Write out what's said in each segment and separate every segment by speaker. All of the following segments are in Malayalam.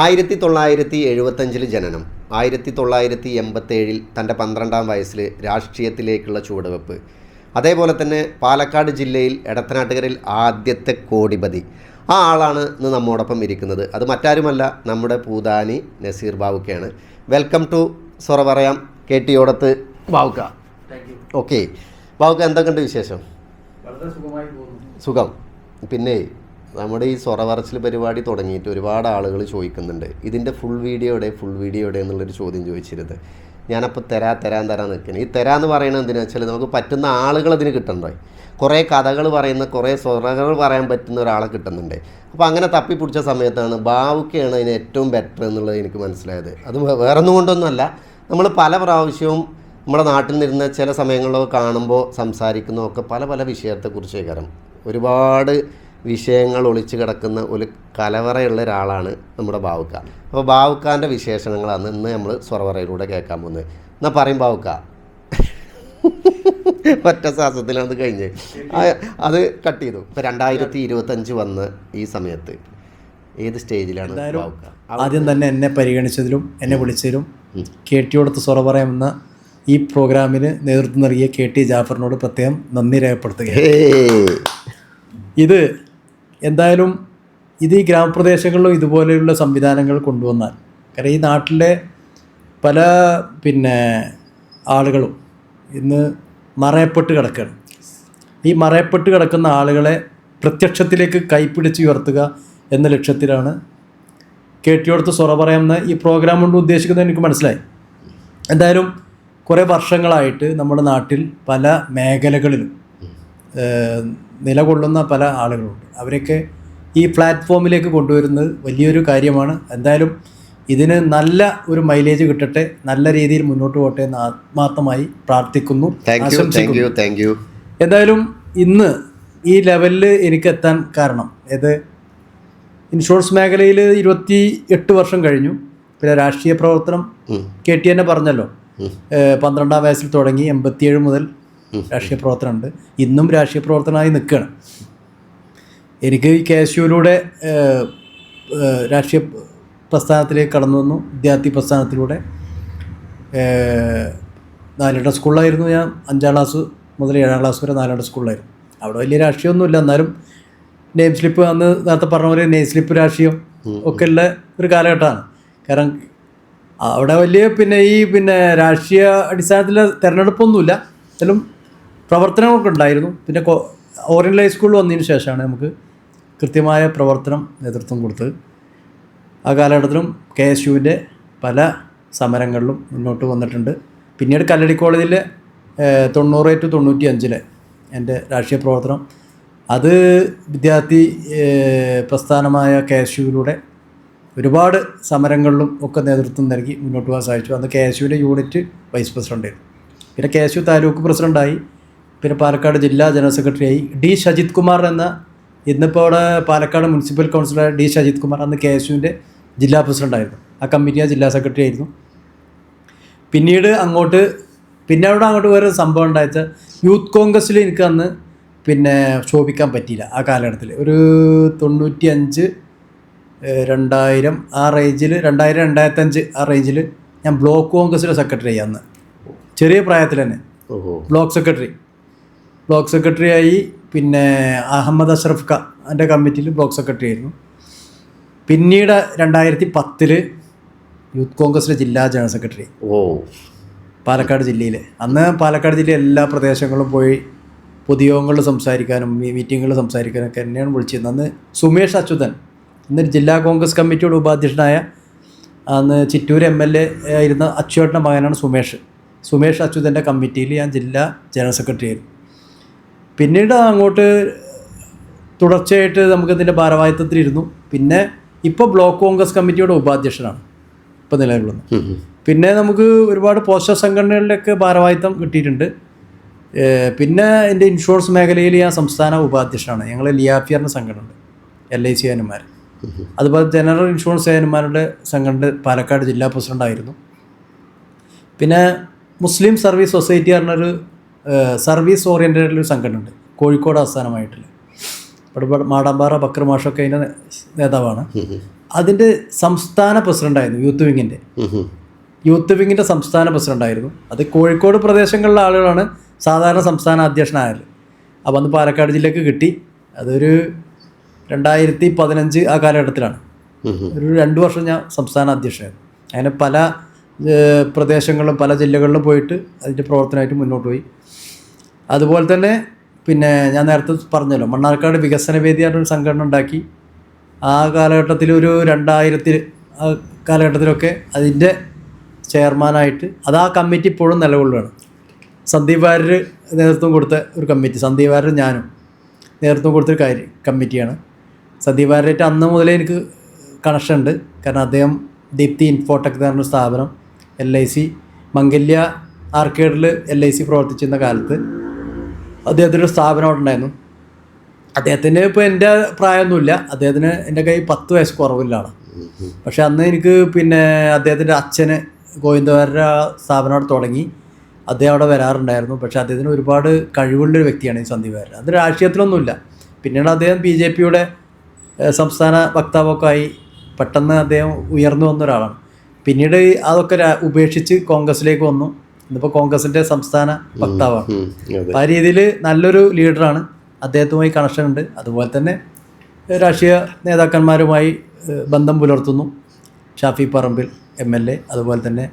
Speaker 1: ആയിരത്തി തൊള്ളായിരത്തി എഴുപത്തഞ്ചിൽ ജനനം ആയിരത്തി തൊള്ളായിരത്തി എൺപത്തേഴിൽ തന്റെ പന്ത്രണ്ടാം വയസ്സിൽ രാഷ്ട്രീയത്തിലേക്കുള്ള ചുവടുവെപ്പ്. അതേപോലെ തന്നെ പാലക്കാട് ജില്ലയിൽ എടത്തനാട്ടുകരിൽ ആദ്യത്തെ കോടിപതി. ആ ആളാണ് ഇന്ന് നമ്മോടൊപ്പം ഇരിക്കുന്നത്. അത് മറ്റാരുമല്ല നമ്മുടെ പൂതാനി നസീർ ബാവുക്കയാണ്. വെൽക്കം ടു സൊറ പറയാം K T Odath Bavukka. Okay. Bavukka എന്തൊക്കെയുണ്ട് വിശേഷം?
Speaker 2: വളരെ സുഖമായി പോകുന്നു.
Speaker 1: സുഖം. പിന്നെ നമ്മുടെ ഈ സ്വറവറച്ചിൽ പരിപാടി തുടങ്ങിയിട്ട് ഒരുപാട് ആളുകൾ ചോദിക്കുന്നുണ്ട്. ഇതിന്റെ ഫുൾ വീഡിയോയുടെ ഫുൾ വീഡിയോയുടെ എന്നുള്ളൊരു ചോദ്യം ചോദിച്ചിരുന്നത്. ഞാനപ്പോൾ തരാ തരാൻ തരാൻ നിൽക്കുന്നത് ഈ തരാന്ന് പറയുന്നത് എന്തിനാ വെച്ചാൽ നമുക്ക് പറ്റുന്ന ആളുകൾ അതിന് കിട്ടണ്ടേ? കുറേ കഥകൾ പറയുന്ന കുറേ സ്വറകൾ പറയാൻ പറ്റുന്ന ഒരാളെ കിട്ടുന്നുണ്ട്. അപ്പോൾ അങ്ങനെ തപ്പി പിടിച്ച സമയത്താണ് ബാവുക്കയാണ് അതിന് ഏറ്റവും ബെറ്റർ എന്നുള്ളത് എനിക്ക് മനസ്സിലായത്. അത് വേറൊന്നും കൊണ്ടൊന്നുമല്ല. നമ്മൾ പല പ്രാവശ്യവും നമ്മുടെ നാട്ടിൽ നിന്നിരുന്ന ചില സമയങ്ങളിലൊക്കെ കാണുമ്പോൾ സംസാരിക്കുന്നതൊക്കെ പല പല വിഷയത്തെക്കുറിച്ച് കാരണം ഒരുപാട് വിഷയങ്ങൾ ഒളിച്ചു കിടക്കുന്ന ഒരു കലവറയുള്ള ഒരാളാണ് നമ്മുടെ ബാവുക്ക. അപ്പോൾ ബാവുക്കാന്റെ വിശേഷണങ്ങളാണ് ഇന്ന് നമ്മൾ സ്വറവറയിലൂടെ കേൾക്കാൻ പോകുന്നത്. എന്നാൽ പറയും ബാവുക്ക? ഒറ്റ ശ്വാസത്തിലാണ് അത് കഴിഞ്ഞ്. അത് കട്ട് ചെയ്തു. ഇപ്പോൾ രണ്ടായിരത്തി ഇരുപത്തഞ്ച് വന്ന് ഈ സമയത്ത്. ഏത് സ്റ്റേജിലാണ്
Speaker 2: ആദ്യം തന്നെ എന്നെ പരിഗണിച്ചതിലും എന്നെ വിളിച്ചതിലും കെ ടിയോടത്ത് സൊറ പറയുമെന്ന ഈ പ്രോഗ്രാമിന് നേതൃത്വം നൽകിയ കെ ടി ജാഫറിനോട് പ്രത്യേകം നന്ദി രേഖപ്പെടുത്തുകയാണ്. ഇത് എന്തായാലും ഇത് ഈ ഗ്രാമപ്രദേശങ്ങളിലും ഇതുപോലെയുള്ള സംവിധാനങ്ങൾ കൊണ്ടുവന്നാൽ കാരണം ഈ നാട്ടിലെ പല പിന്നെ ആളുകളും ഇന്ന് മറയപ്പെട്ട് കിടക്കുകയാണ്. ഈ മറയപ്പെട്ട് കിടക്കുന്ന ആളുകളെ പ്രത്യക്ഷത്തിലേക്ക് കൈപ്പിടിച്ച് ഉയർത്തുക എന്ന ലക്ഷ്യത്തിലാണ് കേട്ടിയോടുത്ത് ടിയോടത്ത് സൊറ പറയാമെന്ന ഈ പ്രോഗ്രാം കൊണ്ട് ഉദ്ദേശിക്കുന്നത് എനിക്ക് മനസ്സിലായി. എന്തായാലും കുറേ വർഷങ്ങളായിട്ട് നമ്മുടെ നാട്ടിൽ പല മേഖലകളിലും നിലകൊള്ളുന്ന പല ആളുകളുണ്ട്. അവരൊക്കെ ഈ പ്ലാറ്റ്ഫോമിലേക്ക് കൊണ്ടുവരുന്നത് വലിയൊരു കാര്യമാണ്. എന്തായാലും ഇതിന് നല്ല ഒരു മൈലേജ് കിട്ടട്ടെ നല്ല രീതിയിൽ മുന്നോട്ട് പോട്ടെ എന്ന് ആത്മാർത്ഥമായി പ്രാർത്ഥിക്കുന്നു എന്തായാലും ഇന്ന് ഈ ലെവലിൽ എനിക്ക് എത്താൻ കാരണം ഇത് ഇൻഷുറൻസ് മേഖലയിൽ ഇരുപത്തി എട്ട് വർഷം കഴിഞ്ഞു. പിന്നെ രാഷ്ട്രീയ പ്രവർത്തനം കെ ടി എന്നെ പറഞ്ഞല്ലോ. പന്ത്രണ്ടാം വയസ്സിൽ തുടങ്ങി എൺപത്തിയേഴ് മുതൽ രാഷ്ട്രീയ പ്രവർത്തനമുണ്ട് ഇന്നും രാഷ്ട്രീയ പ്രവർത്തനമായി നിൽക്കുകയാണ്. എനിക്ക് ഈ കെ എസ് യുവിലൂടെ രാഷ്ട്രീയ പ്രസ്ഥാനത്തിലേക്ക് കടന്നു വന്നു. വിദ്യാർത്ഥി പ്രസ്ഥാനത്തിലൂടെ. നാലട നാലാം സ്കൂളിലായിരുന്നു ഞാൻ. അഞ്ചാം ക്ലാസ് മുതൽ ഏഴാം ക്ലാസ് വരെ നാലിട സ്കൂളിലായിരുന്നു. അവിടെ വലിയ രാഷ്ട്രീയമൊന്നുമില്ല. എന്നാലും നെയിം സ്ലിപ്പ് അന്ന് നേരത്തെ പറഞ്ഞ പോലെ നെയിം സ്ലിപ്പ് രാഷ്ട്രീയം ഒക്കെ ഉള്ള ഒരു കാലഘട്ടമാണ്. കാരണം അവിടെ വലിയ പിന്നെ ഈ പിന്നെ രാഷ്ട്രീയ അടിസ്ഥാനത്തിലെ തിരഞ്ഞെടുപ്പൊന്നുമില്ല. എന്നാലും പ്രവർത്തനങ്ങളൊക്കെ ഉണ്ടായിരുന്നു പിന്നെ ഓറിയന്റൽ ഹൈസ്കൂളിൽ വന്നതിന് ശേഷമാണ് നമുക്ക് കൃത്യമായ പ്രവർത്തനം നേതൃത്വം കൊടുത്തത്. ആ കാലഘട്ടത്തിലും കെ എസ് യുവിന്റെ പല സമരങ്ങളിലും മുന്നോട്ട് വന്നിട്ടുണ്ട്. പിന്നീട് കല്ലടി കോളേജിൽ തൊണ്ണൂറ് ടു തൊണ്ണൂറ്റി അഞ്ചിലെ എന്റെ രാഷ്ട്രീയ പ്രവർത്തനം. അത് വിദ്യാർത്ഥി പ്രസ്ഥാനമായ കെ എസ് യുവിലൂടെ ഒരുപാട് സമരങ്ങളിലും ഒക്കെ നേതൃത്വം നൽകി മുന്നോട്ട് പോകാൻ സാധിച്ചു. അന്ന് കെ എസ് യുവിന്റെ യൂണിറ്റ് വൈസ് പ്രസിഡന്റായിരുന്നു പിന്നെ കെ എസ് യു താലൂക്ക് പ്രസിഡന്റായി പിന്നെ പാലക്കാട് ജില്ലാ ജനറൽ സെക്രട്ടറിയായി ഡി ഷജിത് കുമാർ എന്ന ഇന്നിപ്പോൾ അവിടെ Palakkad municipal councillor D Shajith Kumar അന്ന് കെ എസ് യുവിന്റെ ജില്ലാ പ്രസിഡന്റായിരുന്നു ആ കമ്മിറ്റിയുടെ ജില്ലാ സെക്രട്ടറി ആയിരുന്നു പിന്നീട് അങ്ങോട്ട് പിന്നെ അവിടെ അങ്ങോട്ട് വേറെ സംഭവം ഉണ്ടായത് യൂത്ത് കോൺഗ്രസ്സിൽ എനിക്ക് അന്ന് പിന്നെ ശോഭിക്കാൻ പറ്റിയില്ല ആ കാലഘട്ടത്തിൽ. ഒരു തൊണ്ണൂറ്റി അഞ്ച് രണ്ടായിരം ആ റേഞ്ചിൽ രണ്ടായിരം രണ്ടായിരത്തഞ്ച് ആ റേഞ്ചിൽ ഞാൻ ബ്ലോക്ക് കോൺഗ്രസ്സിലെ സെക്രട്ടറി ആയി അന്ന്. ചെറിയ പ്രായത്തിൽ തന്നെ ബ്ലോക്ക് സെക്രട്ടറി. ബ്ലോക്ക് സെക്രട്ടറിയായി പിന്നെ അഹമ്മദ് അഷ്റഫ് ഖ എന്റെ കമ്മിറ്റിയിൽ ബ്ലോക്ക് സെക്രട്ടറി ആയിരുന്നു. പിന്നീട് രണ്ടായിരത്തി പത്തിൽ യൂത്ത് കോൺഗ്രസിലെ ജില്ലാ ജനറൽ സെക്രട്ടറി
Speaker 1: ഓ.
Speaker 2: പാലക്കാട് ജില്ലയിൽ അന്ന് പാലക്കാട് ജില്ലയിലെ എല്ലാ പ്രദേശങ്ങളും പോയി പൊതുയോഗങ്ങളിൽ സംസാരിക്കാനും മീറ്റിങ്ങുകളിൽ സംസാരിക്കാനും ഒക്കെ എന്നെയാണ് വിളിച്ചിരുന്നത്. അന്ന് സുമേഷ് അച്യുതൻ ഇന്ന് ജില്ലാ കോൺഗ്രസ് കമ്മിറ്റിയുടെ ഉപാധ്യക്ഷനായ അന്ന് ചിറ്റൂർ എം എൽ എ ആയിരുന്ന അച്ചുവേട്ടന്റെ മകനാണ് സുമേഷ്. സുമേഷ് അച്യുതന്റെ കമ്മിറ്റിയിൽ ഞാൻ ജില്ലാ ജനറൽ സെക്രട്ടറി ആയിരുന്നു. പിന്നീട് അങ്ങോട്ട് തുടർച്ചയായിട്ട് നമുക്കതിന്റെ ഭാരവാഹിത്വത്തിലിരുന്നു. പിന്നെ ഇപ്പോൾ ബ്ലോക്ക് കോൺഗ്രസ് കമ്മിറ്റിയുടെ ഉപാധ്യക്ഷനാണ് ഇപ്പോൾ നിലവിലുള്ളത്. പിന്നെ നമുക്ക് ഒരുപാട് പോസ്റ്റർ സംഘടനകളിലൊക്കെ ഭാരവാഹിത്വം കിട്ടിയിട്ടുണ്ട്. പിന്നെ എന്റെ ഇൻഷുറൻസ് മേഖലയിൽ ഞാൻ സംസ്ഥാന ഉപാധ്യക്ഷനാണ്. ഞങ്ങൾ ലിയാഫിയറിന്റെ സംഘടന ഉണ്ട് എൽ ഐ സി ഏജന്മാർ അതുപോലെ ജനറൽ ഇൻഷുറൻസ് ഏജന്മാരുടെ സംഘടന പാലക്കാട് ജില്ലാ പ്രസിഡന്റായിരുന്നു പിന്നെ മുസ്ലിം സർവീസ് സൊസൈറ്റി പറഞ്ഞൊരു സർവീസ് ഓറിയന്റഡ് ഒരു സംഘടന ഉണ്ട് കോഴിക്കോട് ആസ്ഥാനമായിട്ടുള്ള. ഇവിടെ മാടാമ്പാറ ബക്കർ മാഷൊക്കെ അതിന്റെ നേതാവാണ്. അതിന്റെ സംസ്ഥാന പ്രസിഡന്റായിരുന്നു യൂത്ത്
Speaker 1: വിങ്ങിന്റെ.
Speaker 2: യൂത്ത് വിങ്ങിന്റെ സംസ്ഥാന പ്രസിഡന്റായിരുന്നു അത് കോഴിക്കോട് പ്രദേശങ്ങളിലെ ആളുകളാണ് സാധാരണ സംസ്ഥാന അധ്യക്ഷനായത് അപ്പോൾ അന്ന് പാലക്കാട് ജില്ലക്ക് കിട്ടി. അതൊരു രണ്ടായിരത്തി പതിനഞ്ച് ആ കാലഘട്ടത്തിലാണ്. ഒരു രണ്ട് വർഷം ഞാൻ സംസ്ഥാന അധ്യക്ഷനായിരുന്നു. അങ്ങനെ പല പ്രദേശങ്ങളിലും പല ജില്ലകളിലും പോയിട്ട് അതിന്റെ പ്രവർത്തനമായിട്ട് മുന്നോട്ട് പോയി. അതുപോലെ തന്നെ പിന്നെ ഞാൻ നേരത്തെ പറഞ്ഞല്ലോ മണ്ണാർക്കാട് വികസന വേദി ഒരു സംഘടന ഉണ്ടാക്കി. ആ കാലഘട്ടത്തിൽ ഒരു രണ്ടായിരത്തിൽ കാലഘട്ടത്തിലൊക്കെ അതിന്റെ ചെയർമാനായിട്ട് അത് ആ കമ്മിറ്റി ഇപ്പോഴും നിലകൊള്ളുകയാണ് സന്ദീപ് വാര്യർ നേതൃത്വം കൊടുത്ത ഒരു കമ്മിറ്റി സന്ദീപ് വാര്യർ ഞാനും നേതൃത്വം കൊടുത്തൊരു കാര്യം കമ്മിറ്റിയാണ്. സന്ദീപ് വാര്യരായിട്ട് അന്ന് മുതലേ എനിക്ക് കണക്ഷൻ ഉണ്ട്. കാരണം അദ്ദേഹം ദീപ്തി ഇൻഫോടെക് എന്ന് പറഞ്ഞ സ്ഥാപനം എൽ ഐ സി മംഗല്യ ആർക്കേഡിൽ എൽ ഐ സി പ്രവർത്തിച്ചിരുന്ന കാലത്ത്. അദ്ദേഹത്തിന്റെ സ്ഥാപനം ഉണ്ടായിരുന്നു. അദ്ദേഹത്തിന് ഇപ്പോൾ എന്റെ പ്രായമൊന്നുമില്ല. അദ്ദേഹത്തിന് എന്റെ കൈ പത്ത് വയസ്സ് കുറവില്ലാണ് പക്ഷെ അന്ന് എനിക്ക് പിന്നെ അദ്ദേഹത്തിന്റെ അച്ഛന് ഗോവിന്ദവാരുടെ സ്ഥാപനം അവിടെ തുടങ്ങി. അദ്ദേഹം അവിടെ വരാറുണ്ടായിരുന്നു. പക്ഷേ അദ്ദേഹത്തിന് ഒരുപാട് കഴിവുള്ളൊരു വ്യക്തിയാണ് ഈ സന്ദീപ് വാര്യർ. അത് രാഷ്ട്രീയത്തിലൊന്നുമില്ല. പിന്നീട് അദ്ദേഹം ബി ജെ പിയുടെ സംസ്ഥാന വക്താവൊക്കെ ആയി പെട്ടെന്ന് അദ്ദേഹം ഉയർന്നു വന്ന ഒരാളാണ്. പിന്നീട് അതൊക്കെ ഉപേക്ഷിച്ച് കോൺഗ്രസിലേക്ക് വന്നു. ഇന്നിപ്പോൾ കോൺഗ്രസിന്റെ സംസ്ഥാന വക്താവാണ്. ആ രീതിയിൽ നല്ലൊരു ലീഡറാണ്. അദ്ദേഹത്തുമായി കണക്ഷൻ ഉണ്ട്. അതുപോലെ തന്നെ രാഷ്ട്രീയ നേതാക്കന്മാരുമായി ബന്ധം പുലർത്തുന്നു. Shafi Parambil M L A അതുപോലെ തന്നെ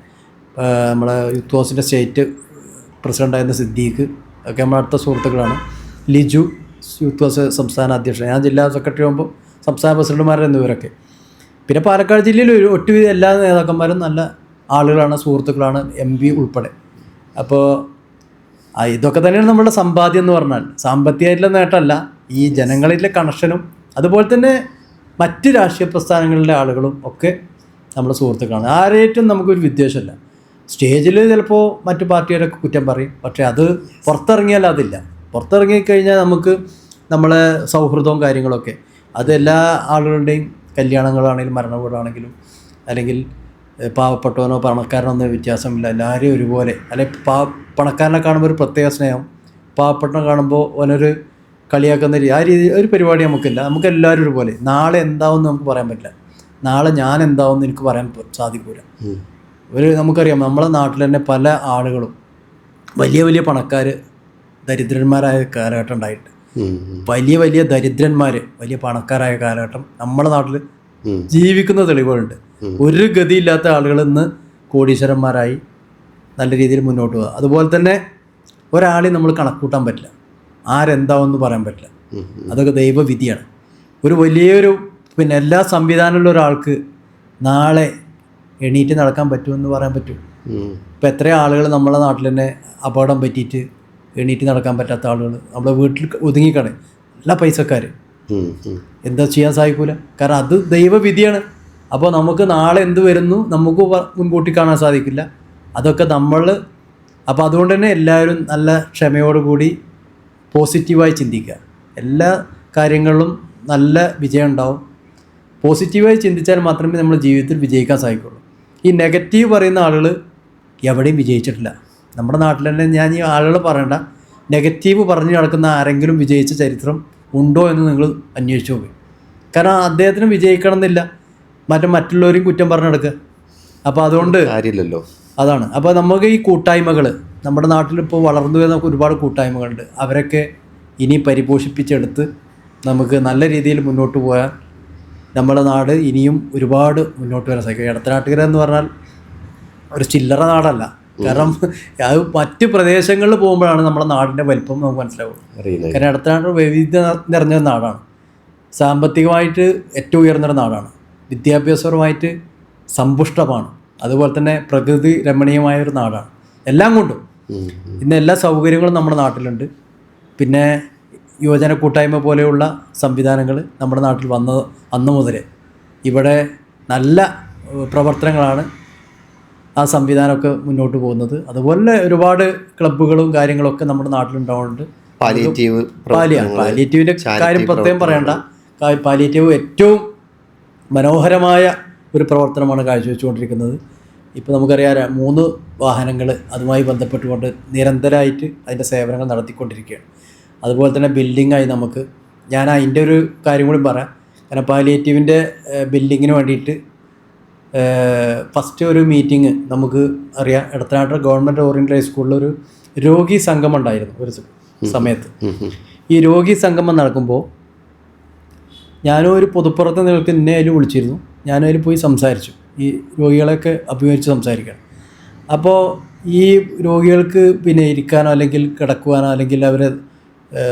Speaker 2: നമ്മുടെ യൂത്ത് കോൺസിന്റെ സ്റ്റേറ്റ് പ്രസിഡന്റായിരുന്ന സിദ്ദീഖ് ഒക്കെ നമ്മുടെ അടുത്ത സുഹൃത്തുക്കളാണ്. ലിജു യൂത്ത് ഹൗസ് സംസ്ഥാന അധ്യക്ഷൻ. ഞാൻ ജില്ലാ സെക്രട്ടറി ആകുമ്പോൾ സംസ്ഥാന പ്രസിഡന്റുമാർ എന്നിവരൊക്കെ പിന്നെ പാലക്കാട് ജില്ലയിൽ ഒരു ഒട്ടുവിധ എല്ലാ നേതാക്കന്മാരും നല്ല ആളുകളാണ് സുഹൃത്തുക്കളാണ് എം പി ഉൾപ്പെടെ. അപ്പോൾ ഇതൊക്കെ തന്നെയാണ് നമ്മളുടെ സമ്പാദ്യം എന്ന് പറഞ്ഞാൽ. സാമ്പത്തികമായിട്ടുള്ള നേട്ടമല്ല ഈ ജനങ്ങളിലെ കണക്ഷനും അതുപോലെ തന്നെ മറ്റ് രാഷ്ട്രീയ പ്രസ്ഥാനങ്ങളിലെ ആളുകളും ഒക്കെ നമ്മുടെ സുഹൃത്തുക്കളാണ്. ആരേറ്റും നമുക്കൊരു വിദ്വേഷമല്ല. സ്റ്റേജിൽ ചിലപ്പോൾ മറ്റു പാർട്ടികളൊക്കെ കുറ്റം പറയും. പക്ഷേ അത് പുറത്തിറങ്ങിയാൽ അതില്ല. പുറത്തിറങ്ങി കഴിഞ്ഞാൽ നമുക്ക് നമ്മളെ സൗഹൃദവും കാര്യങ്ങളൊക്കെ അത് എല്ലാ ആളുകളുടെയും കല്യാണങ്ങളാണെങ്കിലും മരണവീടാണെങ്കിലും അല്ലെങ്കിൽ പാവപ്പെട്ടവനോ പണക്കാരനോ ഒന്നും വ്യത്യാസമില്ല. എല്ലാവരെയും ഒരുപോലെ. അല്ലെ പാ പണക്കാരനെ കാണുമ്പോൾ ഒരു പ്രത്യേക സ്നേഹം. പാവപ്പെട്ടനെ കാണുമ്പോൾ അവനൊരു കളിയാക്കുന്ന രീതി. ആ രീതി ഒരു പരിപാടി നമുക്കില്ല. നമുക്ക് എല്ലാവരും ഒരുപോലെ. നാളെ എന്താവുമെന്ന് നമുക്ക് പറയാൻ പറ്റില്ല. നാളെ ഞാൻ എന്താവുമെന്ന് എനിക്ക് പറയാൻ സാധിക്കില്ല സാധിക്കൂല. ഒരു നമുക്കറിയാം നമ്മളെ നാട്ടിൽ തന്നെ പല ആളുകളും വലിയ വലിയ പണക്കാർ ദരിദ്രന്മാരായ കാലഘട്ടം ഉണ്ടായിട്ട്. വലിയ വലിയ ദരിദ്രന്മാർ വലിയ പണക്കാരായ കാലഘട്ടം നമ്മുടെ നാട്ടിൽ ജീവിക്കുന്ന തെളിവുകളുണ്ട്. ഒരു ഗതിയില്ലാത്ത ആളുകൾ ഇന്ന് കോടീശ്വരന്മാരായി നല്ല രീതിയിൽ മുന്നോട്ട് പോകുക അതുപോലെ തന്നെ ഒരാളെ നമ്മൾ കണക്കൂട്ടാൻ പറ്റില്ല. ആരെന്താവെന്ന് പറയാൻ പറ്റില്ല. അതൊക്കെ ദൈവവിധിയാണ്. ഒരു വലിയൊരു പിന്നെ എല്ലാ സംവിധാനമുള്ള ഒരാൾക്ക് നാളെ എണീറ്റ് നടക്കാൻ പറ്റുമെന്ന് പറയാൻ പറ്റും. ഇപ്പം എത്ര ആളുകൾ നമ്മളെ നാട്ടിൽ തന്നെ അപകടം പറ്റിയിട്ട് എണീറ്റ് നടക്കാൻ പറ്റാത്ത ആളുകൾ നമ്മുടെ വീട്ടിൽ ഒതുങ്ങിക്കണേ എല്ലാ പൈസക്കാർ. എന്താ ചെയ്യാൻ സാധിക്കൂല? കാരണം അത് ദൈവവിധിയാണ്. അപ്പോൾ നമുക്ക് നാളെ എന്ത് വരുന്നു നമുക്ക് മുൻകൂട്ടി കാണാൻ സാധിക്കില്ല. അതൊക്കെ നമ്മൾ അപ്പോൾ അതുകൊണ്ട് തന്നെ എല്ലാവരും നല്ല ക്ഷമയോടുകൂടി പോസിറ്റീവായി ചിന്തിക്കുക. എല്ലാ കാര്യങ്ങളിലും നല്ല വിജയം ഉണ്ടാവും. പോസിറ്റീവായി ചിന്തിച്ചാൽ മാത്രമേ നമ്മൾ ജീവിതത്തിൽ വിജയിക്കാൻ സാധിക്കുള്ളൂ. ഈ നെഗറ്റീവ് പറയുന്ന ആളുകൾ എവിടെയും വിജയിച്ചിട്ടില്ല. നമ്മുടെ നാട്ടിൽ തന്നെ ഞാൻ ഈ ആളുകൾ പറയണ്ട. നെഗറ്റീവ് പറഞ്ഞു നടക്കുന്ന ആരെങ്കിലും വിജയിച്ച ചരിത്രം ഉണ്ടോ എന്ന് നിങ്ങൾ അന്വേഷിച്ചു പോയി കാരണം അദ്ദേഹത്തിന് വിജയിക്കണം എന്നില്ല മറ്റേ മറ്റുള്ളവരെയും കുറ്റം പറഞ്ഞു നടക്കുക അപ്പോൾ അതുകൊണ്ട്
Speaker 1: കാര്യമില്ലല്ലോ.
Speaker 2: അതാണ്. അപ്പോൾ നമുക്ക് ഈ കൂട്ടായ്മകൾ നമ്മുടെ നാട്ടിൽ ഇപ്പോൾ വളർന്നു വരുന്ന ഒരുപാട് കൂട്ടായ്മകളുണ്ട്. അവരൊക്കെ ഇനി പരിപോഷിപ്പിച്ചെടുത്ത് നമുക്ക് നല്ല രീതിയിൽ മുന്നോട്ട് പോയാൽ നമ്മുടെ നാട് ഇനിയും ഒരുപാട് മുന്നോട്ട് വരാൻ സാധിക്കും. ഇടത്തനാട്ടുകര എന്ന് പറഞ്ഞാൽ ഒരു ചില്ലറ നാടല്ല. കാരണം അത് മറ്റ് പ്രദേശങ്ങളിൽ പോകുമ്പോഴാണ് നമ്മുടെ നാടിന്റെ വലിപ്പം നമുക്ക്
Speaker 1: മനസ്സിലാവുക.
Speaker 2: കാരണം ഇടത്തനാട് വൈവിധ്യം നിറഞ്ഞ നാടാണ്. സാമ്പത്തികമായിട്ട് ഏറ്റവും ഉയർന്നൊരു നാടാണ്. വിദ്യാഭ്യാസപരമായിട്ട് സമ്പുഷ്ടമാണ്. അതുപോലെ തന്നെ പ്രകൃതി രമണീയമായ ഒരു നാടാണ്. എല്ലാം കൊണ്ടും. ഇന്ന് എല്ലാ സൗകര്യങ്ങളും നമ്മുടെ നാട്ടിലുണ്ട്. പിന്നെ യുവജന കൂട്ടായ്മ പോലെയുള്ള സംവിധാനങ്ങൾ നമ്മുടെ നാട്ടിൽ വന്ന അന്ന് മുതലേ. ഇവിടെ നല്ല പ്രവർത്തനങ്ങളാണ് ആ സംവിധാനമൊക്കെ മുന്നോട്ട് പോകുന്നത്. അതുപോലെ ഒരുപാട് ക്ലബ്ബുകളും കാര്യങ്ങളൊക്കെ നമ്മുടെ നാട്ടിലുണ്ടാവുന്നുണ്ട്.
Speaker 1: പാലിയേറ്റീവ്
Speaker 2: പാലിയ പാലിയേറ്റീവിന്റെ കാര്യം പ്രത്യേകം പറയണ്ട. പാലിയേറ്റീവ് ഏറ്റവും മനോഹരമായ ഒരു പ്രവർത്തനമാണ് കാഴ്ചവെച്ചുകൊണ്ടിരിക്കുന്നത്. ഇപ്പോൾ നമുക്കറിയാം മൂന്ന് വാഹനങ്ങൾ അതുമായി ബന്ധപ്പെട്ടുകൊണ്ട് നിരന്തരമായിട്ട് അതിന്റെ സേവനങ്ങൾ നടത്തിക്കൊണ്ടിരിക്കുകയാണ്. അതുപോലെ തന്നെ ബിൽഡിങ്ങായി നമുക്ക് ഞാൻ അതിന്റെ ഒരു കാര്യം കൂടി പറയാം. കാരണം പാലിയേറ്റീവിന്റെ ബിൽഡിങ്ങിന് വേണ്ടിയിട്ട് ഫസ്റ്റ് ഒരു മീറ്റിംഗ് നമുക്ക് അറിയാം. ഇടത്തനാട്ട് ഗവൺമെന്റ് ഓറിയന്റൽ ഹൈസ്കൂളിൽ ഒരു രോഗി സംഗമം ഉണ്ടായിരുന്നു ഒരു സമയത്ത്. ഈ രോഗി സംഗമം നടക്കുമ്പോൾ ഞാനും ഒരു പൊതുപ്പുറത്ത് നിൽക്ക് എന്നെ അതിൽ വിളിച്ചിരുന്നു. ഞാനും അതിൽ പോയി സംസാരിച്ചു. ഈ രോഗികളെയൊക്കെ അഭിമുഖിച്ച് സംസാരിക്കണം. അപ്പോൾ ഈ രോഗികൾക്ക് പിന്നെ ഇരിക്കാനോ അല്ലെങ്കിൽ കിടക്കുവാനോ അല്ലെങ്കിൽ അവരെ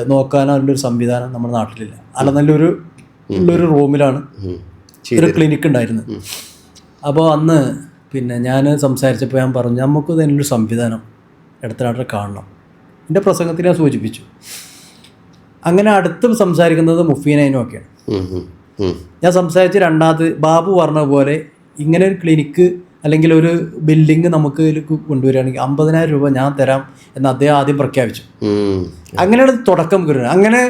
Speaker 2: നോക്കാനോ അതിന്റെ ഉള്ളൊരു സംവിധാനം നമ്മുടെ നാട്ടിലില്ല. അല്ല നല്ലൊരു ഉള്ളൊരു റൂമിലാണ്. ഒരു ക്ലിനിക്ക് ഉണ്ടായിരുന്നത്. അപ്പോൾ അന്ന് പിന്നെ ഞാൻ സംസാരിച്ചപ്പോൾ ഞാൻ പറഞ്ഞു നമുക്ക് ഇതിനൊരു സംവിധാനം ഇടത്തനാട്ടിൽ കാണണം. എന്റെ പ്രസംഗത്തിൽ ഞാൻ സൂചിപ്പിച്ചു. അങ്ങനെ അടുത്ത് സംസാരിക്കുന്നത് മുഫീനൈനും ഒക്കെയാണ്. ഞാൻ സംസാരിച്ച് രണ്ടാമത് ബാബു പറഞ്ഞ പോലെ ഇങ്ങനെ ഒരു ക്ലിനിക്ക് അല്ലെങ്കിൽ ഒരു ബിൽഡിങ് നമുക്ക് കൊണ്ടുവരികയാണെങ്കിൽ അമ്പതിനായിരം രൂപ ഞാൻ തരാം എന്ന് അദ്ദേഹം ആദ്യം പ്രഖ്യാപിച്ചു. അങ്ങനെയാണ് തുടക്കം കുരുന്നത് അങ്ങനെ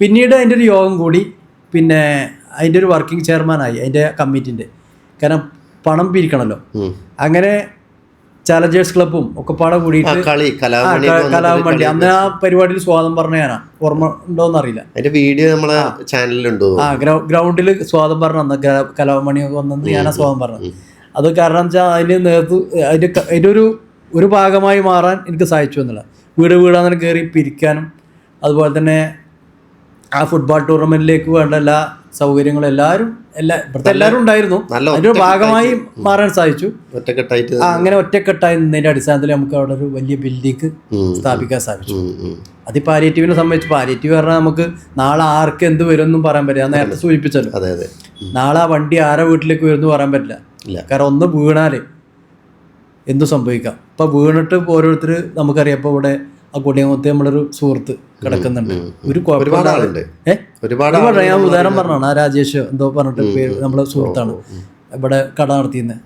Speaker 2: പിന്നീട് അതിന്റെ ഒരു യോഗം കൂടി പിന്നെ അതിന്റെ ഒരു വർക്കിംഗ് ചെയർമാനായി അതിന്റെ കമ്മിറ്റിന്റെ കാരണം പണം പിരിക്കണമല്ലോ. അങ്ങനെ ചാലഞ്ചേഴ്സ് ക്ലബും ഒക്കെ പാടെ കൂടിയിട്ട്
Speaker 1: കളി
Speaker 2: ആ,
Speaker 1: കലാമണി.
Speaker 2: ക- കലാമണ്ഡി അന്ന് ആ പരിപാടിയിൽ സ്വാദം പറഞ്ഞാണ് ഓർമ്മ ഉണ്ടോന്ന് അറിയില്ല.
Speaker 1: അതിന്റെ വീഡിയോ നമ്മളെ ചാനലിലുണ്ടോ?
Speaker 2: ആ ഗ്രൗ ഗ്രൗണ്ടിൽ സ്വാദം പറഞ്ഞു അന്ന് കലാമണി വന്നെന്ന് ഞാൻ സ്വാദം പറഞ്ഞു അത് കാരണം വെച്ചാൽ അതിന് നേതൃത്വം അതിന്റെ അതിന്റെ ഒരു ഒരു ഭാഗമായി മാറാൻ എനിക്ക് സഹായിച്ചു എന്നുള്ള. വീട് വീടാന്ന് കയറി പിരിക്കാനും അതുപോലെ തന്നെ ആ ഫുട്ബോൾ ടൂർണമെന്റിലേക്ക് വേണ്ട എല്ലാ സൗകര്യങ്ങളും എല്ലാവരും എല്ലാ ഇവിടുത്തെ എല്ലാവരും ഉണ്ടായിരുന്നു. അതിന്റെ ഭാഗമായി മാറാൻ സാധിച്ചു.
Speaker 1: ഒറ്റക്കെട്ടായിട്ട്
Speaker 2: ആ അങ്ങനെ ഒറ്റക്കെട്ടായി നിന്നതിന്റെ അടിസ്ഥാനത്തിൽ നമുക്ക് അവിടെ ഒരു വലിയ ബിൽഡിംഗ് സ്ഥാപിക്കാൻ സാധിച്ചു. അത് പാലിയേറ്റീവിനെ സംബന്ധിച്ച് പാലിയേറ്റീവ് പറഞ്ഞാൽ നമുക്ക് നാളെ ആർക്ക് എന്ത് വരും എന്നും പറയാൻ പറ്റില്ല. നേരത്തെ സൂചിപ്പിച്ചല്ലോ. നാളെ ആ വണ്ടി ആരെ വീട്ടിലേക്ക് വരുമെന്ന് പറയാൻ പറ്റില്ല. കാരണം ഒന്ന് വീണാൽ എന്തു സംഭവിക്കാം? ഇപ്പം വീണിട്ട് ഓരോരുത്തർ നമുക്കറിയാം ഇപ്പോൾ ഇവിടെ ആ കൊടിയങ്ങോത്ത് നമ്മളൊരു സുഹൃത്ത് കിടക്കുന്നുണ്ട്. ഒരു
Speaker 1: ഒരുപാട് ഒരുപാട്
Speaker 2: ഞാൻ ഉദാഹരണം പറഞ്ഞാണ് ആ രാജേഷ് എന്തോ പറഞ്ഞിട്ട് പേര് നമ്മളെ സുഹൃത്താണ്. ഇവിടെ കട നടത്തിയിരുന്നത്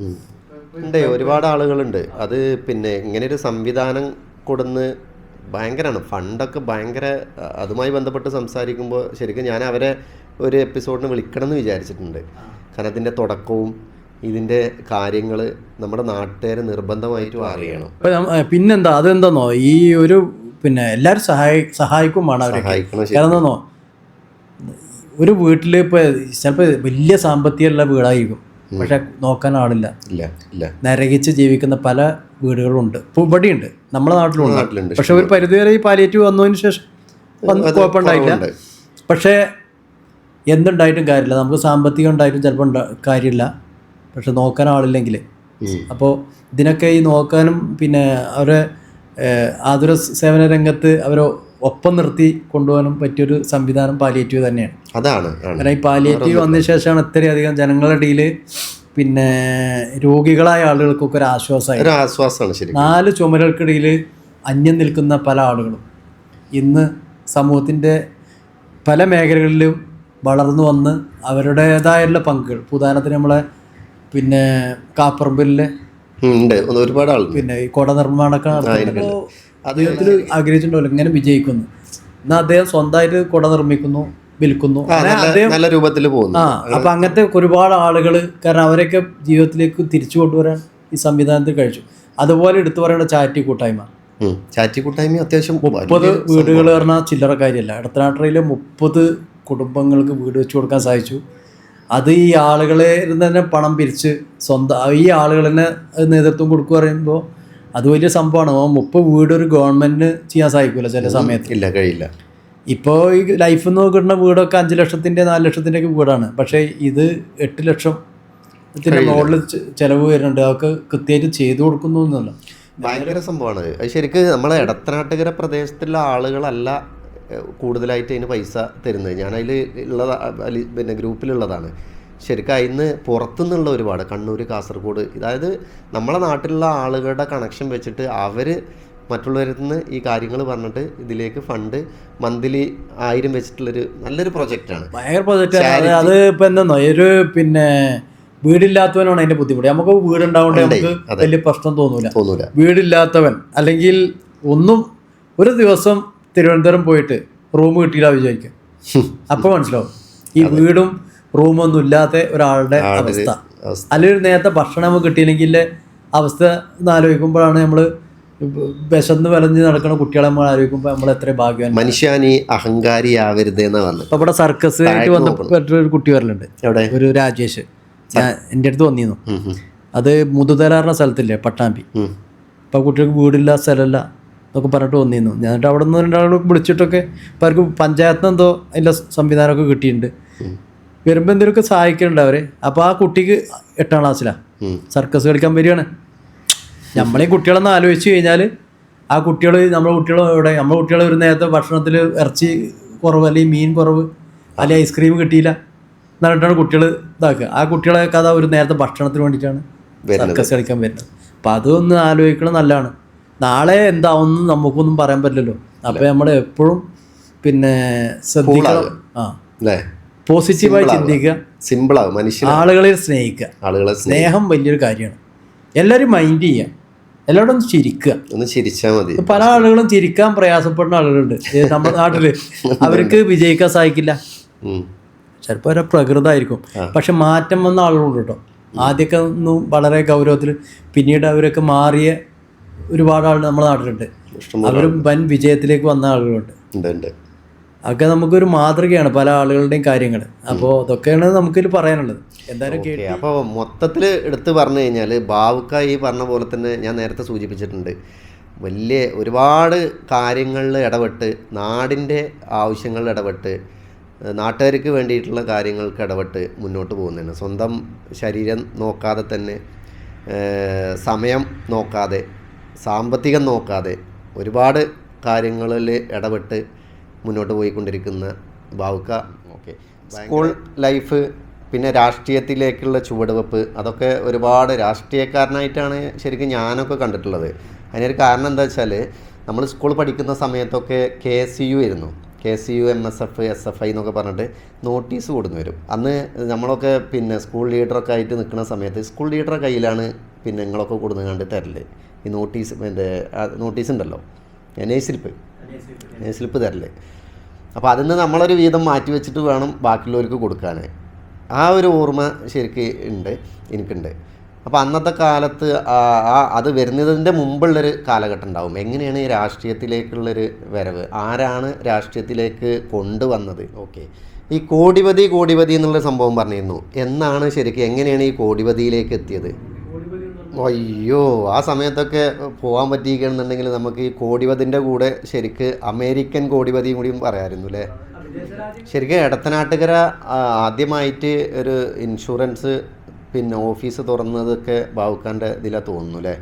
Speaker 1: ഉണ്ട് ഒരുപാട് ആളുകളുണ്ട്. അത് പിന്നെ ഇങ്ങനെ ഒരു സംവിധാനം കൊടുന്ന് ഭയങ്കരമാണ് ഫണ്ടൊക്കെ ഭയങ്കര അതുമായി ബന്ധപ്പെട്ട് സംസാരിക്കുമ്പോൾ ശരിക്കും ഞാൻ അവരെ ഒരു എപ്പിസോഡിന് വിളിക്കണം എന്ന് വിചാരിച്ചിട്ടുണ്ട്. കാരണം അതിന്റെ തുടക്കവും ഇതിന്റെ കാര്യങ്ങൾ നമ്മുടെ നാട്ടുകാർ നിർബന്ധമായിട്ടും അറിയണം.
Speaker 2: പിന്നെന്താ? അതെന്താന്നോ? ഈ ഒരു പിന്നെ എല്ലാവരും സഹായി സഹായിക്കുമാണ് വേണം അവരെ
Speaker 1: സഹായിക്കണം
Speaker 2: കാരണം ഒരു വീട്ടിൽ ഇപ്പോൾ ചിലപ്പോൾ വലിയ സാമ്പത്തികമുള്ള വീടായിരിക്കും. പക്ഷെ നോക്കാൻ ആളില്ല. നരകിച്ച് ജീവിക്കുന്ന പല വീടുകളുണ്ട്. ഇപ്പോൾ ഇവിടെയുണ്ട്. നമ്മുടെ നാട്ടിലുണ്ട്. പക്ഷെ ഒരു പരിധിവരെ ഈ പാലിയേറ്റീവ് വന്നതിന് ശേഷം കുഴപ്പമുണ്ടായില്ല. പക്ഷേ എന്തുണ്ടായിട്ടും കാര്യമില്ല. നമുക്ക് സാമ്പത്തികം ഉണ്ടായിട്ടും ചിലപ്പോൾ കാര്യമില്ല. പക്ഷെ നോക്കാൻ ആളില്ലെങ്കിൽ. അപ്പോൾ ഇതിനൊക്കെ ഈ നോക്കാനും പിന്നെ അവരെ ആതുര സേവന രംഗത്ത് അവരെ ഒപ്പം നിർത്തി കൊണ്ടുപോകാനും പറ്റിയൊരു സംവിധാനം പാലിയേറ്റീവ് തന്നെയാണ്.
Speaker 1: അതാണ്
Speaker 2: കാരണം ഈ പാലിയേറ്റീവ് വന്ന ശേഷമാണ് ഇത്രയധികം ജനങ്ങളുടെ ഇടയിൽ പിന്നെ രോഗികളായ ആളുകൾക്കൊക്കെ ഒരു ആശ്വാസമായി.
Speaker 1: ഒരു ആശ്വാസമാണ് ശരി
Speaker 2: നാല് ചുമരുകൾക്കിടയിൽ അന്യം നിൽക്കുന്ന പല ആളുകളും ഇന്ന് സമൂഹത്തിന്റെ പല മേഖലകളിലും വളർന്നു വന്ന് അവരുടേതായുള്ള പങ്കുകൾ. ഉദാഹരണത്തിന് നമ്മളെ പിന്നെ കാപ്പറമ്പിലെ
Speaker 1: ഉണ്ട്. ഒരുപാട് ആളുണ്ട്.
Speaker 2: പിന്നെ ഈ കുട നിർമ്മാണമൊക്കെ അദ്ദേഹത്തിൽ ആഗ്രഹിച്ചിട്ടുണ്ടല്ലോ. ഇങ്ങനെ വിജയിക്കുന്നു. എന്നാൽ അദ്ദേഹം സ്വന്തമായിട്ട് കുട നിർമ്മിക്കുന്നു വിൽക്കുന്നു.
Speaker 1: നല്ല രൂപത്തിൽ പോകുന്നു.
Speaker 2: ആ അപ്പൊ അങ്ങനത്തെ ഒരുപാട് ആളുകൾ കാരണം അവരൊക്കെ ജീവിതത്തിലേക്ക് തിരിച്ചു കൊണ്ടുവരാൻ ഈ സംവിധാനത്തിൽ കഴിച്ചു. അതുപോലെ എടുത്തു പറയുന്ന ചാറ്റി കൂട്ടായ്മ.
Speaker 1: ചാറ്റി കൂട്ടായ്മ അത്യാവശ്യം
Speaker 2: മുപ്പത് വീടുകൾ പറഞ്ഞാൽ ചില്ലറ കാര്യമല്ല. ഇടത്തനാട്ടറയിലെ മുപ്പത് കുടുംബങ്ങൾക്ക് വീട് വെച്ചു കൊടുക്കാൻ സാധിച്ചു. അത് ഈ ആളുകളെ തന്നെ പണം പിരിച്ച് സ്വന്തം ഈ ആളുകൾ തന്നെ നേതൃത്വം കൊടുക്കുക പറയുമ്പോൾ അത് വലിയ സംഭവമാണ്. മുപ്പത് വീട് ഒരു ഗവൺമെന്റിന് ചെയ്യാൻ സാധിക്കില്ല ചില സമയത്ത്.
Speaker 1: ഇല്ല കഴിയില്ല.
Speaker 2: ഇപ്പോൾ ഈ ലൈഫ് എന്ന് കിട്ടുന്ന വീടൊക്കെ അഞ്ച് ലക്ഷത്തിന്റെ നാല് ലക്ഷത്തിന്റെ ഒക്കെ വീടാണ്. പക്ഷേ ഇത് എട്ട് ലക്ഷം ത്തിന്റെ മുകളിൽ ചിലവ് വരുന്നുണ്ട്. അതൊക്കെ കൃത്യമായിട്ട് ചെയ്തു കൊടുക്കുന്നു എന്നല്ല.
Speaker 1: ഭയങ്കര സംഭവമാണ്. ശരിക്ക് നമ്മളെ ഇടത്തനാട്ടുകര പ്രദേശത്തുള്ള ആളുകളല്ല കൂടുതലായിട്ട് അതിന് പൈസ തരുന്നത്. ഞാൻ അതിൽ ഉള്ളതാ പിന്നെ ഗ്രൂപ്പിലുള്ളതാണ്. ശരിക്കും അതിന്ന് പുറത്തുനിന്നുള്ള ഒരുപാട് കണ്ണൂർ കാസർഗോഡ് അതായത് നമ്മളെ നാട്ടിലുള്ള ആളുകളുടെ കണക്ഷൻ വെച്ചിട്ട് അവർ മറ്റുള്ളവരിൽ നിന്ന് ഈ കാര്യങ്ങൾ പറഞ്ഞിട്ട് ഇതിലേക്ക് ഫണ്ട് മന്ത്ലി ആയിരം വെച്ചിട്ടുള്ളൊരു നല്ലൊരു പ്രൊജക്റ്റാണ്
Speaker 2: ഭയങ്കര പ്രൊജക്റ്റാണ് അത് ഇപ്പം എന്താണോ ഒരു പിന്നെ വീടില്ലാത്തവനാണ് അതിന്റെ ബുദ്ധിമുട്ട്. നമുക്ക് വീടുണ്ടാവുകൊണ്ട്
Speaker 1: ഉണ്ടേ,
Speaker 2: നമുക്ക് വലിയ പ്രശ്നം തോന്നൂല.
Speaker 1: തോന്നൂല.
Speaker 2: വീടില്ലാത്തവൻ അല്ലെങ്കിൽ ഒന്നും ഒരു ദിവസം തിരുവനന്തപുരം പോയിട്ട് റൂം കിട്ടിയില്ല വിചാരിക്കും. അപ്പോൾ മനസ്സിലാവും. ഈ വീടും റൂമൊന്നും ഇല്ലാത്ത ഒരാളുടെ അവസ്ഥ. അല്ലെങ്കിൽ നേരത്തെ ഭക്ഷണം കിട്ടിയില്ലെങ്കിൽ അവസ്ഥ ആലോചിക്കുമ്പോഴാണ് നമ്മൾ വിശന്ന് വലഞ്ഞ് നടക്കുന്ന കുട്ടികളെ നമ്മൾ ആലോചിക്കുമ്പോൾ നമ്മൾ എത്ര ഭാഗ്യവാൻ
Speaker 1: മനുഷ്യൻ ഈ അഹങ്കാരിയാവരുത് എന്നാ പറഞ്ഞത്.
Speaker 2: ഇപ്പൊ ഇവിടെ സർക്കസ് ആയിട്ട് വന്ന ഒരു കുട്ടി വരലുണ്ട്.
Speaker 1: എവിടെ?
Speaker 2: ഒരു രാജേഷ്. ഞാൻ എന്റെ അടുത്ത് വന്നിരുന്നു. അത് മുതുതലാറിന സ്ഥലത്തില്ലേ പട്ടാമ്പി. അപ്പൊ കുട്ടികൾക്ക് വീടില്ല സ്ഥലമില്ല. എന്നൊക്കെ പറഞ്ഞിട്ട് വന്നിരുന്നു. ഞാൻ എന്നിട്ട് അവിടെ നിന്ന് രണ്ടാളും വിളിച്ചിട്ടൊക്കെ അവർക്ക് പഞ്ചായത്ത് നിന്ന് എന്തോ അതിന്റെ സംവിധാനമൊക്കെ കിട്ടിയിട്ടുണ്ട്. വരുമ്പോൾ എന്തെങ്കിലുമൊക്കെ സഹായിക്കുന്നുണ്ട് അവർ അപ്പോൾ ആ കുട്ടിക്ക് എട്ടാം ക്ലാസ്സിലാണ്. സർക്കസ് കളിക്കാൻ വരികയാണ്. നമ്മളീ കുട്ടികളൊന്ന് ആലോചിച്ച് കഴിഞ്ഞാൽ ആ കുട്ടികൾ നമ്മുടെ കുട്ടികൾ ഇവിടെ നമ്മുടെ കുട്ടികൾ ഒരു നേരത്തെ ഭക്ഷണത്തിൽ ഇറച്ചി കുറവ് അല്ലെങ്കിൽ മീൻ കുറവ് അല്ലെങ്കിൽ ഐസ്ക്രീം കിട്ടിയില്ല എന്നിട്ടാണ് കുട്ടികൾ ഇതാക്കുക. ആ കുട്ടികളെ കഥ ഒരു നേരത്തെ ഭക്ഷണത്തിന് വേണ്ടിയിട്ടാണ് സർക്കസ് കളിക്കാൻ വരുന്നത്. അപ്പം അതൊന്ന് ആലോചിക്കണം നല്ലതാണ്. നാളെ എന്താവുമെന്ന് നമുക്കൊന്നും പറയാൻ പറ്റില്ലല്ലോ. അപ്പോൾ നമ്മൾ എപ്പോഴും പിന്നെ ശ്രദ്ധിക്കണം. ആ.
Speaker 1: അല്ലേ?
Speaker 2: പോസിറ്റീവായി ചിന്തിക്കുക.
Speaker 1: സിമ്പിളാവും മനുഷ്യൻ
Speaker 2: ആളുകളെ സ്നേഹിക്കുക.
Speaker 1: ആളുകളെ സ്നേഹം
Speaker 2: വലിയൊരു കാര്യമാണ്. എല്ലാവരും മൈൻഡ് ചെയ്യുക. എല്ലാവരും ഒന്ന് ചിരിക്കുക.
Speaker 1: ഒന്ന് ചിരിച്ചാൽ മതി.
Speaker 2: പല ആളുകളും ചിരിക്കാൻ പ്രയാസപ്പെടുന്ന ആളുകളുണ്ട്. നമ്മുടെ നാട്ടിൽ. അവർക്ക് വിജയിക്കാൻ സാധിക്കില്ല. ചിലപ്പോൾ അവരെ പ്രകൃതമായിരിക്കും. പക്ഷെ മാറ്റം വന്ന ആളുകളുണ്ട് കേട്ടോ. ആദ്യമൊക്കെ ഒന്നും വളരെ ഗൗരവത്തിൽ പിന്നീട് അവരൊക്കെ മാറിയ ഒരുപാട് ആൾ നമ്മുടെ നാട്ടിലുണ്ട്. അവരും വൻ വിജയത്തിലേക്ക് വന്ന ആളുകളുണ്ട്. അതൊക്കെ നമുക്കൊരു മാതൃകയാണ് പല ആളുകളുടെയും കാര്യങ്ങൾ അപ്പോൾ അതൊക്കെയാണ് നമുക്കിത് പറയാനുള്ളത്. എന്തായാലും
Speaker 1: അപ്പോൾ മൊത്തത്തിൽ എടുത്ത് പറഞ്ഞു കഴിഞ്ഞാൽ ബാവുക്ക ഈ പറഞ്ഞ പോലെ തന്നെ ഞാൻ നേരത്തെ സൂചിപ്പിച്ചിട്ടുണ്ട്. വലിയ ഒരുപാട് കാര്യങ്ങളിൽ ഇടപെട്ട് നാടിന്റെ ആവശ്യങ്ങളിൽ ഇടപെട്ട് നാട്ടുകാർക്ക് വേണ്ടിയിട്ടുള്ള കാര്യങ്ങൾക്ക് ഇടപെട്ട് മുന്നോട്ട് പോകുന്നതാണ്. സ്വന്തം ശരീരം നോക്കാതെ തന്നെ സമയം നോക്കാതെ സാമ്പത്തികം നോക്കാതെ ഒരുപാട് കാര്യങ്ങളിൽ ഇടപെട്ട് മുന്നോട്ട് പോയിക്കൊണ്ടിരിക്കുന്ന ബാവുക്ക. ഓക്കെ. സ്കൂൾ ലൈഫ് പിന്നെ രാഷ്ട്രീയത്തിലേക്കുള്ള ചുവടുവെപ്പ് അതൊക്കെ ഒരുപാട് രാഷ്ട്രീയക്കാരനായിട്ടാണ് ശരിക്കും ഞാനൊക്കെ കണ്ടിട്ടുള്ളത്. അതിനൊരു കാരണം എന്താ വെച്ചാൽ നമ്മൾ സ്കൂൾ പഠിക്കുന്ന സമയത്തൊക്കെ കെ എസ് യു ആയിരുന്നു. K S U M S F S F I എന്നൊക്കെ പറഞ്ഞിട്ട് നോട്ടീസ് കൊടുന്നു വരും. അന്ന് നമ്മളൊക്കെ പിന്നെ സ്കൂൾ ലീഡറൊക്കെ ആയിട്ട് നിൽക്കുന്ന സമയത്ത് സ്കൂൾ ലീഡറുടെ കയ്യിലാണ് പിന്നെ നിങ്ങളൊക്കെ കൊടുന്നു കണ്ട് തരൽ. ഈ നോട്ടീസ് പിന്നെ നോട്ടീസ് ഉണ്ടല്ലോ. നെയ് സ്ലിപ്പ് നെയ് സ്ലിപ്പ് തരൽ. അപ്പോൾ അതിൽ നിന്ന് നമ്മളൊരു വീതം മാറ്റി വെച്ചിട്ട് വേണം ബാക്കിയുള്ളവർക്ക് കൊടുക്കാൻ ആ ഒരു ഓർമ്മ ശരിക്ക് ഉണ്ട് എനിക്കുണ്ട്. അപ്പോൾ അന്നത്തെ കാലത്ത് ആ അത് വരുന്നതിന്റെ മുമ്പുള്ളൊരു കാലഘട്ടം ഉണ്ടാവും. എങ്ങനെയാണ് ഈ രാഷ്ട്രീയത്തിലേക്കുള്ളൊരു വരവ്? ആരാണ് രാഷ്ട്രീയത്തിലേക്ക് കൊണ്ടുവന്നത്? ഓക്കെ. ഈ കോടിപതി കോടിപതി എന്നുള്ള സംഭവം പറഞ്ഞിരുന്നു. എന്നാണ് ശരിക്കും എങ്ങനെയാണ് ഈ കോടിപതിയിലേക്ക് എത്തിയത്? അയ്യോ ആ സമയത്തൊക്കെ പോകാൻ പറ്റിയിരിക്കണമെന്നുണ്ടെങ്കിൽ നമുക്ക് ഈ കോടിപതിന്റെ കൂടെ ശരിക്ക് അമേരിക്കൻ കോടിപതിയും കൂടിയും പറയാമായിരുന്നു അല്ലേ? ശരിക്കും എടത്തനാട്ടുകര ആ, ആദ്യമായിട്ട് ഒരു ഇൻഷുറൻസ് പിന്നെ ഓഫീസ് തുറന്നതൊക്കെ ബാവുക്കാന്റെ ഇതിലാണ് തോന്നുന്നു അല്ലേ?